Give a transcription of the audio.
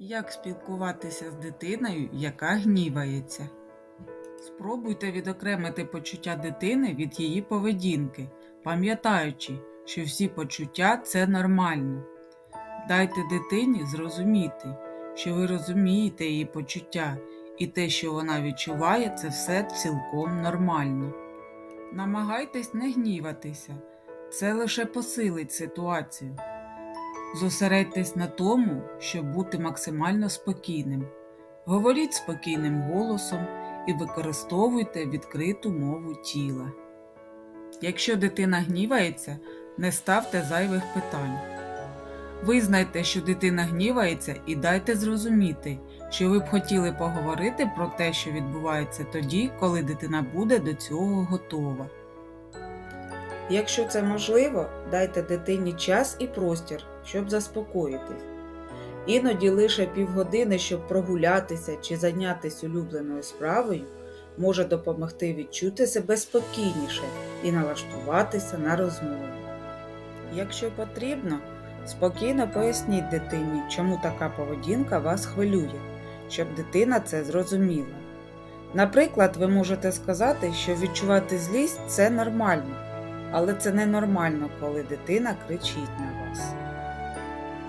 Як спілкуватися з дитиною, яка гнівається? Спробуйте відокремити почуття дитини від її поведінки, пам'ятаючи, що всі почуття це нормально. Дайте дитині зрозуміти, що ви розумієте її почуття, і те, що вона відчуває, це все цілком нормально. Намагайтесь не гніватися, це лише посилить ситуацію. Зосередьтесь на тому, щоб бути максимально спокійним. Говоріть спокійним голосом і використовуйте відкриту мову тіла. Якщо дитина гнівається, не ставте зайвих питань. Визнайте, що дитина гнівається, і дайте зрозуміти, що ви б хотіли поговорити про те, що відбувається тоді, коли дитина буде до цього готова. Якщо це можливо, дайте дитині час і простір, щоб заспокоїтись. Іноді лише півгодини, щоб прогулятися чи зайнятися улюбленою справою, може допомогти відчути себе спокійніше і налаштуватися на розмову. Якщо потрібно, спокійно поясніть дитині, чому така поведінка вас хвилює, щоб дитина це зрозуміла. Наприклад, ви можете сказати, що відчувати злість це нормально, але це ненормально, коли дитина кричить на вас.